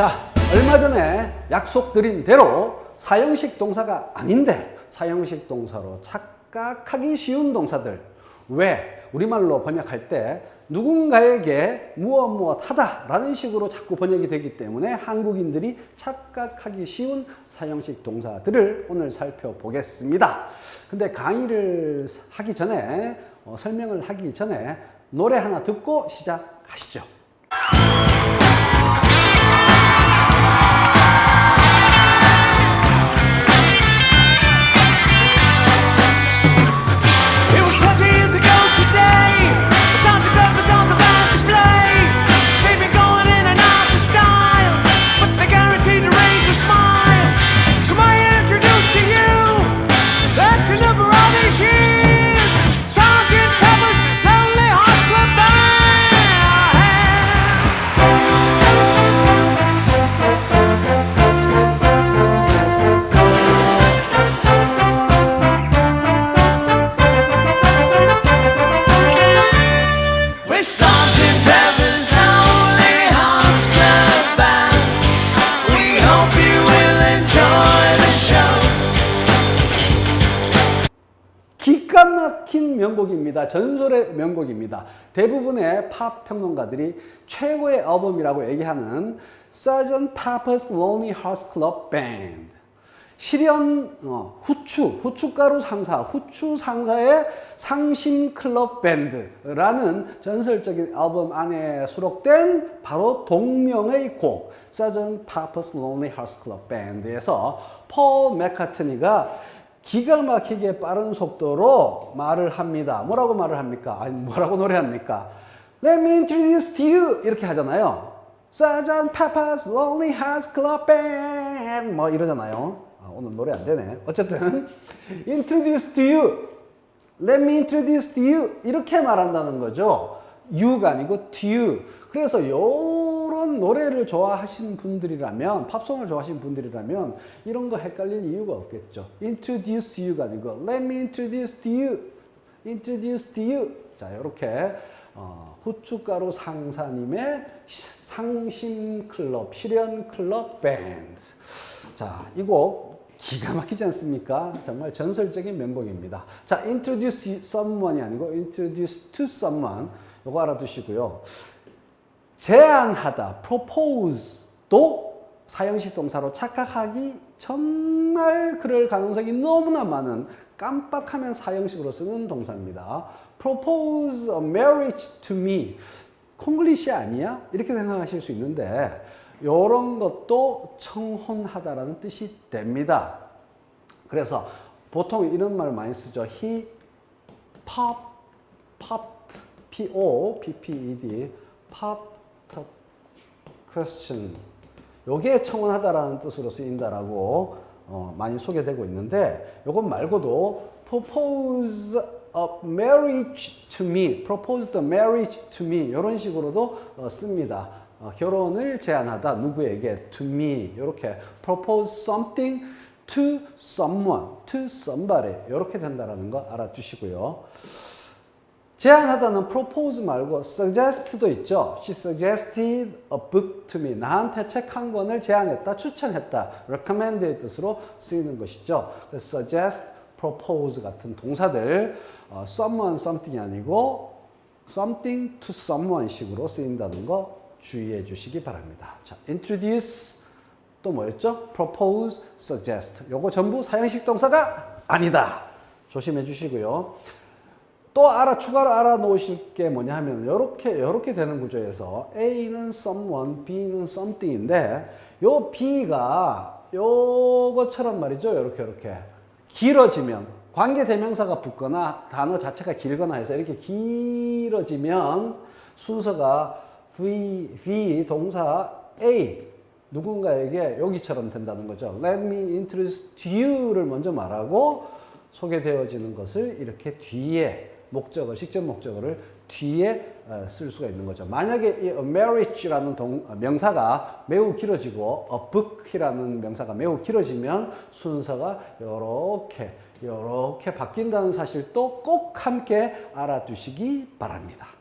자, 얼마 전에 약속드린 대로 사형식 동사가 아닌데 사형식 동사로 착각하기 쉬운 동사들. 왜? 우리말로 번역할 때 누군가에게 무엇 무엇 하다라는 식으로 자꾸 번역이 되기 때문에 한국인들이 착각하기 쉬운 사형식 동사들을 오늘 살펴보겠습니다. 근데 강의를 하기 전에 어, 설명을 하기 전에 노래 하나 듣고 시작하시죠. 명곡입니다. 전설의 명곡입니다. 대부분의 팝 평론가들이 최고의 앨범이라고 얘기하는 Sgt. Pepper's Lonely Hearts Club Band. 실현 어, 후추, 후춧가루 상사, 후추 상사의 상심 클럽 밴드라는 전설적인 앨범 안에 수록된 바로 동명의 곡 Sgt. Pepper's Lonely Hearts Club Band에서 폴 맥카트니가 기가 막히게 빠른 속도로 말을 합니다. 뭐라고 말을 합니까? 아니 뭐라고 노래합니까? Let me introduce to you 이렇게 하잖아요. Sgt. Pepper's Lonely Hearts Club Band 뭐 이러잖아요. 아, 오늘 노래 안 되네. 어쨌든 introduce to you, let me introduce to you 이렇게 말한다는 거죠. you가 아니고 to you. 그래서 요 런 노래를 좋아하시는 분들이라면 팝송을 좋아하시는 분들이라면 이런 거 헷갈릴 이유가 없겠죠. introduce you가 아니고 let me introduce to you, introduce to you. 자 이렇게 어, 후춧가루 상사님의 상심 클럽, 실현 클럽 밴드. 자, 이 곡 기가 막히지 않습니까? 정말 전설적인 명곡입니다. 자, introduce someone이 아니고 introduce to someone. 요거 알아두시고요. 제안하다, propose도 사형식 동사로 착각하기 정말 그럴 가능성이 너무나 많은 깜빡하면 사형식으로 쓰는 동사입니다. propose a marriage to me. 콩글리시 아니야? 이렇게 생각하실 수 있는데 이런 것도 청혼하다라는 뜻이 됩니다. 그래서 보통 이런 말 많이 쓰죠. He pop, popped, P-O, P-P-E-D, popped a question. 요게 청혼하다라는 뜻으로 쓰인다라고 어, 많이 소개되고 있는데 요것 말고도 propose a marriage to me, propose the marriage to me 이런 식으로도 어, 씁니다. 어, 결혼을 제안하다 누구에게 to me 이렇게 propose something to someone, to somebody 이렇게 된다라는 거 알아두시고요. 제안하다는 propose 말고 suggest도 있죠. She suggested a book to me. 나한테 책 한 권을 제안했다, 추천했다. recommend의 뜻으로 쓰이는 것이죠. suggest, propose 같은 동사들 어, someone, something이 아니고 something to someone 식으로 쓰인다는 거 주의해 주시기 바랍니다. 자, introduce 또 뭐였죠? propose, suggest. 요거 전부 사형식 동사가 아니다. 조심해 주시고요. 또 알아 추가로 알아 놓으실 게 뭐냐 하면 이렇게 이렇게 되는 구조에서 A는 someone, B는 something인데 요 B가 요것처럼 말이죠. 이렇게 이렇게 길어지면 관계 대명사가 붙거나 단어 자체가 길거나 해서 이렇게 길어지면 순서가 V, V 동사 A 누군가에게 여기처럼 된다는 거죠. Let me introduce you를 먼저 말하고 소개되어지는 것을 이렇게 뒤에 목적어, 직접 목적어를 뒤에 어, 쓸 수가 있는 거죠. 만약에 이 marriage라는 동, 어, 명사가 매우 길어지고 a book이라는 명사가 매우 길어지면 순서가 이렇게 이렇게 바뀐다는 사실도 꼭 함께 알아두시기 바랍니다.